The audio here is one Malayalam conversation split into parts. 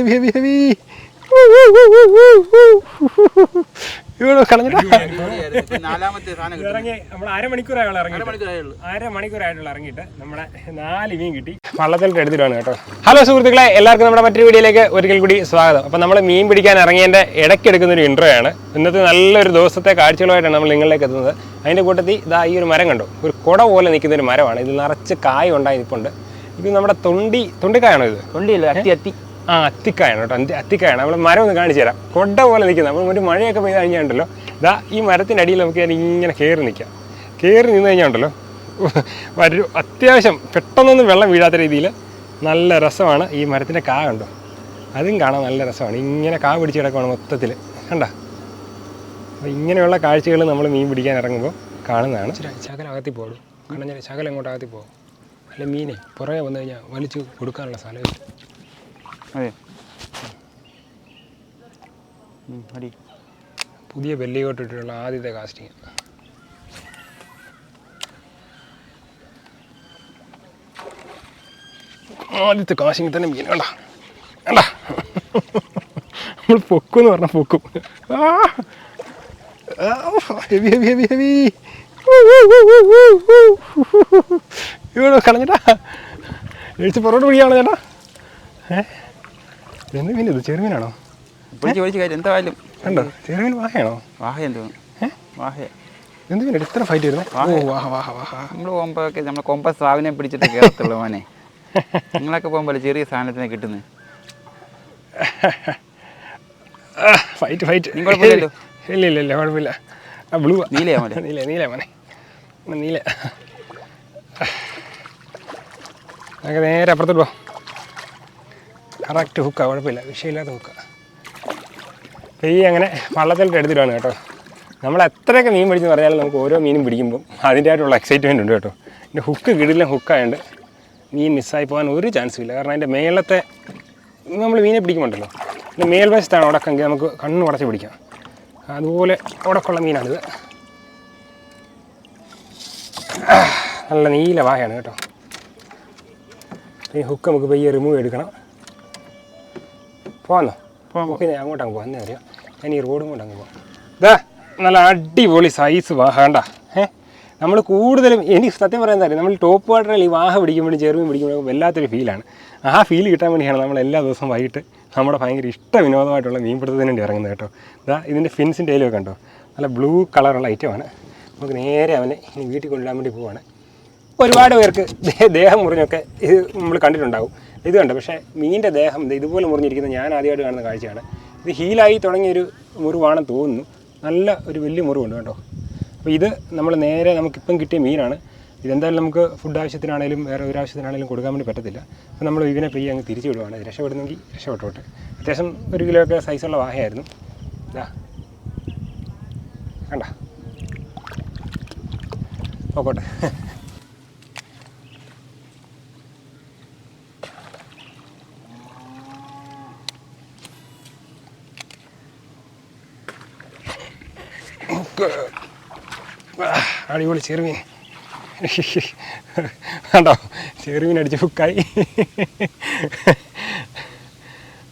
ഹെവി ഹെവി ഹെവി ഇവിടെ കളഞ്ഞിട്ടാ. ഇറങ്ങി നമ്മൾ അരമണിക്കൂറായുള്ള അരമണിക്കൂറായിട്ടുള്ള ഇറങ്ങിയിട്ട് നമ്മുടെ നാല് മീൻ കിട്ടി. വള്ളത്തിൽ എടുത്തിട്ടാണ് കേട്ടോ. ഹലോ സുഹൃത്തുക്കളെ എല്ലാവർക്കും നമ്മുടെ മറ്റൊരു വീഡിയോയിലേക്ക് ഒരിക്കൽ കൂടി സ്വാഗതം. അപ്പോൾ നമ്മൾ മീൻ പിടിക്കാൻ ഇറങ്ങിയതിന്റെ ഇടയ്ക്ക് എടുക്കുന്ന ഒരു ഇൻട്രോ ആണ്. ഇന്നത്തെ നല്ലൊരു ദിവസത്തെ കാഴ്ചകളുമായിട്ടാണ് നമ്മൾ നിങ്ങളിലേക്ക് എത്തുന്നത്. അതിന്റെ കൂട്ടത്തിൽ ഇതാ ഈ ഒരു മരം കണ്ടു. ഒരു കുട പോലെ നിൽക്കുന്ന ഒരു മരമാണ്. ഇത് നിറച്ച് കായ ഉണ്ടായി നിൽപ്പുണ്ട്. ഇത് നമ്മുടെ തൊണ്ടി തൊണ്ടിക്കായാണോ ഇത്? തൊണ്ടിയില്ല അത്തി അത്തി ആ അത്തിക്കായാണ് കേട്ടോ. അത്തിക്കായാണ്. നമ്മൾ മരം ഒന്ന് കാണിച്ചു തരാം. കൊട പോലെ നിൽക്കുന്നത് നമ്മൾ ഒരു മഴയൊക്കെ പെയ്ത് കഴിഞ്ഞാണ്ടല്ലോ ഇതാ ഈ മരത്തിന്റെ അടിയിൽ നമുക്ക് ഞാൻ ഇങ്ങനെ കയറി നിൽക്കാം. കയറി നിന്ന് കഴിഞ്ഞാണ്ടല്ലോ ഒരു അത്യാവശ്യം പെട്ടെന്നൊന്നും വെള്ളം വീഴാത്ത രീതിയിൽ നല്ല രസമാണ് ഈ മരത്തിന്റെ കാ കണ്ടോ? അതും കാണാൻ നല്ല രസമാണ്. ഇങ്ങനെ കാ പിടിച്ച് കിടക്കുവാണ് മൊത്തത്തിൽ കണ്ട? അപ്പോൾ ഇങ്ങനെയുള്ള കാഴ്ചകൾ നമ്മൾ മീൻ പിടിക്കാൻ ഇറങ്ങുമ്പോൾ കാണുന്നതാണ്. ശകലം അകത്തി പോകും കാരണം ഞാൻ അകത്തി പോകും അല്ല മീനെ പുറകെ വന്നു കഴിഞ്ഞാൽ വലിച്ചു കൊടുക്കാനുള്ള സ്ഥലമില്ല അടി. പുതിയ ബെല്ലികോട്ട് ഇട്ടിട്ടുള്ള ആദ്യത്തെ കാസ്റ്റിംഗ് ആദ്യത്തെ കാസ്റ്റിംഗ് തന്നെ മീൻ. വേണ്ട. വേണ്ട. നമ്മൾ പൊക്കും. എന്ന് പറഞ്ഞാൽ പൊക്കും ഹെവി ഹെവി ഹെവി ഹെവി ഇവിടെ കളഞ്ഞിട്ടാ എഴുത്ത് പുറകോട്ട് പിടിയാണോ ചേട്ടാ? എന്ത് മീൻ ഇത്? ചെറുമീനാണോ? പൊളിച്ച് പൊളിച്ച് കാര്യം എന്തായാലും കണ്ടോ? ചെറുമീൻ വാഹയാണോ? വാഹയെന്ന് തോന്നുന്നു? വാഹയ. എന്ത് മീൻ ഇത്ര ഫൈറ്റ് വരുന്നത് ഓ വാഹ വാഹ വാഹ. നമ്മൾ പോകുമ്പോഴൊക്കെ നമ്മൾ കൊമ്പ സ്രാവിനെ പിടിച്ചിട്ട് കയറത്തുള്ളൂ മോനെ. നിങ്ങളൊക്കെ പോകുമ്പോൾ ചെറിയ സാധനത്തിനെ കിട്ടുന്നത് ഫൈറ്റ് ഫൈറ്റ്? ഇല്ല ഇല്ല ഇല്ല കുഴപ്പമില്ല. ആ ബ്ലൂ നീലയാ മോനെ? നീല നീല മോനെ. നീല. നമുക്ക് നേരെ അപ്പുറത്തോട്ട് പോവാം കറക്റ്റ് ഹുക്കാ കുഴപ്പമില്ല. വിഷയമില്ലാത്ത ഹുക്ക. ഈ അങ്ങനെ വള്ളത്തിലിട്ട് എടുത്തിട്ടാണ് കേട്ടോ. നമ്മൾ എത്രയൊക്കെ മീൻ പിടിച്ചെന്ന് പറഞ്ഞാലും നമുക്ക് ഓരോ മീനും പിടിക്കുമ്പോൾ അതിന്റെതായിട്ടുള്ള എക്സൈറ്റ്മെന്റ് ഉണ്ട് കേട്ടോ. എന്റെ ഹുക്ക് കിടിലും ഹുക്കായുണ്ട് മീൻ മിസ്സായി പോകാൻ ഒരു ചാൻസും ഇല്ല. കാരണം അതിന്റെ മേളത്തെ നമ്മൾ മീനെ പിടിക്കുമ്പോണ്ടല്ലോ. അതിന്റെ മേൽവശത്താണ് ഉടക്കെങ്കിൽ നമുക്ക് കണ്ണ് ഉടച്ച് പിടിക്കാം. അതുപോലെ ഉടക്കുള്ള മീനാണിത്. നല്ല നീല വായാണ് കേട്ടോ. ഈ ഹുക്ക് നമുക്ക് പയ്യെ റിമൂവ് എടുക്കണം. പോന്നോ? ഞാൻ അങ്ങോട്ട് അങ്ങ് പോകാം അറിയാം? ഞാൻ ഈ റോഡും കൊണ്ട് അങ്ങ് പോകാം ഇതാ നല്ല അടിപൊളി സൈസ് വാഹണ്ട ഏ? നമ്മൾ കൂടുതലും എനിക്ക് സത്യം പറയാൻ അറിയാം? നമ്മൾ ടോപ്പ് വാട്ടറിൽ ഈ വാഹ പിടിക്കുമ്പോഴും ചെറുമീൻ പിടിക്കുമ്പോഴും വല്ലാത്തൊരു ഫീലാണ് ആ ഫീൽ കിട്ടാൻ വേണ്ടിയാണ് നമ്മൾ എല്ലാ ദിവസവും വൈകിട്ട് നമ്മുടെ ഭയങ്കര ഇഷ്ട വിനോദമായിട്ടുള്ള മീൻപിടുത്തത്തിന് വേണ്ടി ഇറങ്ങുന്നത് കേട്ടോ. ഇതാ ഇതിന്റെ ഫിൻസിന്റെ കണ്ടോ? നല്ല ബ്ലൂ കളറുള്ള ഐറ്റമാണ് നമുക്ക് നേരെ അവനെ ഇനി വീട്ടിൽ കൊണ്ടുവരാൻ വേണ്ടി പോവാണ്. ഒരുപാട് പേർക്ക് ദേഹം മുറിഞ്ഞൊക്കെ ഇത് നമ്മൾ കണ്ടിട്ടുണ്ടാവും. ഇത് കണ്ട്. പക്ഷേ മീനിന്റെ ദേഹം ഇതുപോലെ മുറിഞ്ഞിരിക്കുന്നത് ഞാൻ ആദ്യമായിട്ട് കാണുന്ന കാഴ്ചയാണ്. ഇത് ഹീലായി തുടങ്ങിയൊരു മുറിവാണെന്ന് തോന്നുന്നു. നല്ല ഒരു വലിയ മുറിവുണ്ട് കേട്ടോ. അപ്പോൾ ഇത് നമ്മൾ നേരെ നമുക്കിപ്പം കിട്ടിയ മീനാണ്. ഇതെന്തായാലും നമുക്ക് ഫുഡ് ആവശ്യത്തിനാണേലും വേറെ ഒരു ആവശ്യത്തിനാണേലും കൊടുക്കാൻ വേണ്ടി പറ്റത്തില്ല. അപ്പോൾ നമ്മൾ ഇതിനെ പെയ്യ് അങ്ങ് തിരിച്ചു വിടുവാണ്. രക്ഷപ്പെടുന്നെങ്കിൽ രക്ഷപ്പെട്ടോട്ടെ. അത്യാവശ്യം ഒരു കിലോയൊക്കെ സൈസുള്ള വാഹയായിരുന്നു. ഇതാ കണ്ട. പോക്കോട്ടെ ആ, അടിപൊളി ചെറുമീൻ. കണ്ടോ? ചെറുമീൻ അടിച്ച്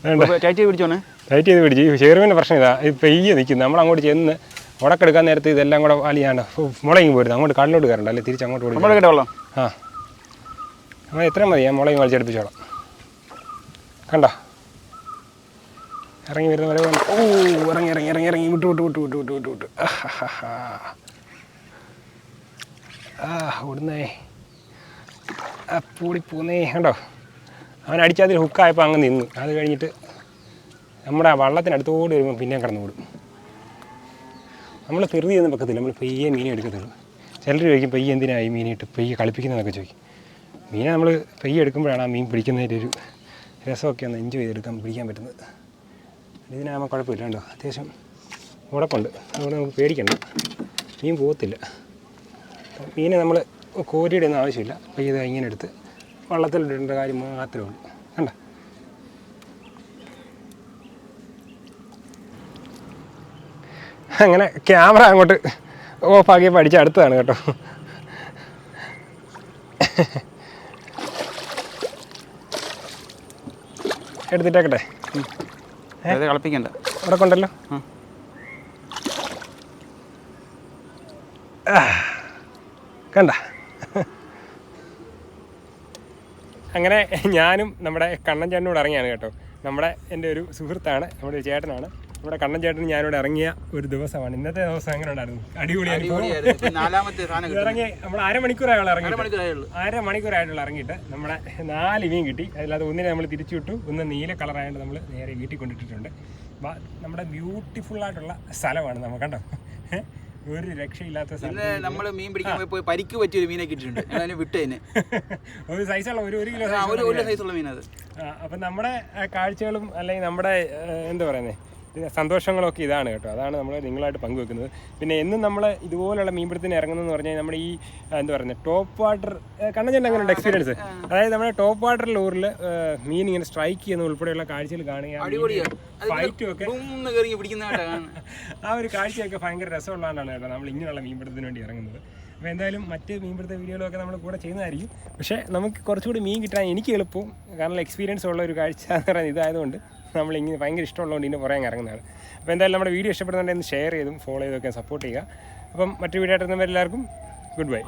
വേണ്ട. ടൈറ്റ് പിടിച്ചോണേ ടൈറ്റ് ചെയ്ത് പിടിച്ചു. ചെറുവിന്റെ ചെറുമീന്റെ പ്രശ്നം ഇതാ. ഇത് പെയ്യ നിൽക്കുന്നു. നമ്മൾ അങ്ങോട്ട് ചെന്ന് ഉടക്കെടുക്കാൻ നേരത്തെ ഇതെല്ലാം കൂടെ വലിയാണ്ട് മുളയും പോരുന്നു അങ്ങോട്ട് കടലോട്ട് കയറണ്ട. അല്ലെ? തിരിച്ച് അങ്ങോട്ട് കൊടുക്കും ആ. നമ്മൾ എത്ര മതി. ഞാൻ മുളയും വലിച്ചെടുപ്പിച്ചോളാം. കണ്ടോ? ഇറങ്ങി വരുന്ന വരെ. ഓ ഇറങ്ങി ഇറങ്ങി ഇറങ്ങി ഇറങ്ങി. വിട്ടു വിട്ടു വിട്ടു വിട്ടു വിട്ടു വിട്ടു. വിട്ടു ആ ഓടുന്നേ. ആ പൂടി പോന്നേ. കണ്ടോ? അവൻ അടിച്ചതിൽ ഹുക്കായപ്പോൾ അങ്ങ് നിന്നു. അത് കഴിഞ്ഞിട്ട് നമ്മുടെ ആ വള്ളത്തിനടുത്തോട് വരുമ്പോൾ പിന്നെ കടന്നു ഓടും. നമ്മൾ തെറുതി ഒന്നും വെക്കത്തില്ല. നമ്മൾ പെയ്യെ മീനെ എടുക്കത്തുള്ളൂ. ചിലർ ചോദിക്കും പെയ്യ എന്തിനായി മീനിട്ട് പെയ്യെ കളിപ്പിക്കുന്നതൊക്കെ ചോദിക്കും. മീനെ നമ്മൾ പെയ്യെ എടുക്കുമ്പോഴാണ് ആ മീൻ പിടിക്കുന്നതിന്റെ ഒരു രസമൊക്കെ ഒന്ന് എൻജോയ് ചെയ്തെടുക്കാൻ പിടിക്കാൻ പറ്റുന്നത്. ഇതിനാകുമ്പോൾ കുഴപ്പമില്ല കേട്ടോ. അത്യാവശ്യം ഉടപ്പുണ്ട് അതുകൊണ്ട് നമുക്ക് പേടിക്കണ്ട. മീൻ പോകത്തില്ല. മീനെ നമ്മൾ കോരിയിടുന്ന ആവശ്യമില്ല. ആവശ്യമില്ല ഇത് ഇങ്ങനെ എടുത്ത് വള്ളത്തിലിടേണ്ട കാര്യം മാത്രമേ ഉള്ളൂ. കണ്ട? അങ്ങനെ ക്യാമറ അങ്ങോട്ട് ഓഫാക്കിയപ്പോൾ പഠിച്ച അടുത്തതാണ് കേട്ടോ. എടുത്തിട്ടേക്കട്ടെ. കളിപ്പിക്കണ്ട. അവിടെ കൊണ്ടല്ലോ. കണ്ട. അങ്ങനെ ഞാനും നമ്മുടെ കണ്ണൻ ചേട്ടനോട് ഇറങ്ങിയാണ് കേട്ടോ. നമ്മുടെ എന്റെ ഒരു സുഹൃത്താണ് നമ്മുടെ ഒരു ചേട്ടനാണ്. നമ്മുടെ കണ്ണൻ ചേട്ടൻ ഞാനിവിടെ ഇറങ്ങിയ ഒരു ദിവസമാണ്. ഇന്നത്തെ ദിവസം എങ്ങനെ ഉണ്ടായിരുന്നു? അടിപൊളി അനുഭവം നാലാമത്തെ സാധനം ഇറങ്ങി നമ്മൾ അരമണിക്കൂറായുള്ള ഇറങ്ങി അരമണിക്കൂറായിട്ടുള്ള ഇറങ്ങിയിട്ട് നമ്മുടെ നാല് മീൻ കിട്ടി. അതിലത് ഒന്നിനെ നമ്മൾ തിരിച്ചു വിട്ടു ഒന്ന് നീല കളറായതുകൊണ്ട് നമ്മൾ നേരെ വീട്ടിൽ കൊണ്ടിട്ടിട്ടുണ്ട്. നമ്മുടെ ബ്യൂട്ടിഫുൾ ആയിട്ടുള്ള സ്ഥലമാണ് നമ്മൾ കണ്ടോ? ഒരു രക്ഷയില്ലാത്ത നമ്മൾ മീൻ പിടിക്കാൻ പോയി പരിക്ക് പറ്റിയ ഒരു മീനെ കിട്ടിയിട്ടുണ്ട്. ഞാൻ വിട്ടതിന് ഒരു സൈസുള്ള ഒരു ഒരു കിലോ സൈസുള്ള ഒരു അത്. അപ്പം നമ്മുടെ കാഴ്ചകളും അല്ലെങ്കിൽ നമ്മുടെ എന്താ പറയുന്നത് സന്തോഷങ്ങളൊക്കെ ഇതാണ് കേട്ടോ. അതാണ് നമ്മൾ നിങ്ങളായിട്ട് പങ്കുവെക്കുന്നത്. പിന്നെ എന്നും നമ്മൾ ഇതുപോലുള്ള മീൻപിടുത്തിന് ഇറങ്ങുന്നതെന്ന് പറഞ്ഞാൽ നമ്മുടെ ഈ എന്താ പറയുന്നത് ടോപ്പ് വാട്ടർ കണ്ണഞ്ചല്ല അങ്ങനെ എക്സ്പീരിയൻസ് അതായത് നമ്മുടെ ടോപ്പ് വാട്ടർ ലൂറിൽ മീൻ ഇങ്ങനെ സ്ട്രൈക്ക് ചെയ്യുന്ന ഉൾപ്പെടെയുള്ള കാഴ്ചകൾ കാണുക അടിപൊളിയാണ് ഫൈറ്റും ഒക്കെ ആ ഒരു കാഴ്ചയൊക്കെ ഭയങ്കര രസമുള്ളതാണ് കേട്ടോ നമ്മൾ ഇങ്ങനെയുള്ള മീൻപിടുത്തത്തിന് വേണ്ടി ഇറങ്ങുന്നത്. അപ്പോൾ എന്തായാലും മറ്റ് മീൻപിടുത്ത വീഡിയോകളൊക്കെ നമ്മൾ കൂടെ ചെയ്യുന്നതായിരിക്കും. പക്ഷേ നമുക്ക് കുറച്ചുകൂടി മീൻ കിട്ടാൻ എനിക്ക് എളുപ്പം. കാരണം എക്സ്പീരിയൻസ് ഉള്ള ഒരു കാഴ്ച എന്ന് പറയുന്നത് ഇതായതുകൊണ്ട്. നമ്മൾ ഇങ്ങനെ ഭയങ്കര ഇഷ്ടമുള്ളതുകൊണ്ട് ഇതിന്റെ പുറകെ ഇറങ്ങുന്നതാണ്. അപ്പോൾ എന്തായാലും നമ്മുടെ വീഡിയോ ഇഷ്ടപ്പെടുന്നുണ്ടെങ്കിൽ ഷെയർ ചെയ്തും ഫോളോ ചെയ്തൊക്കെ സപ്പോർട്ട് ചെയ്യുക. അപ്പം മറ്റു വീഡിയോ ആയിട്ട് എല്ലാവർക്കും ഗുഡ് ബൈ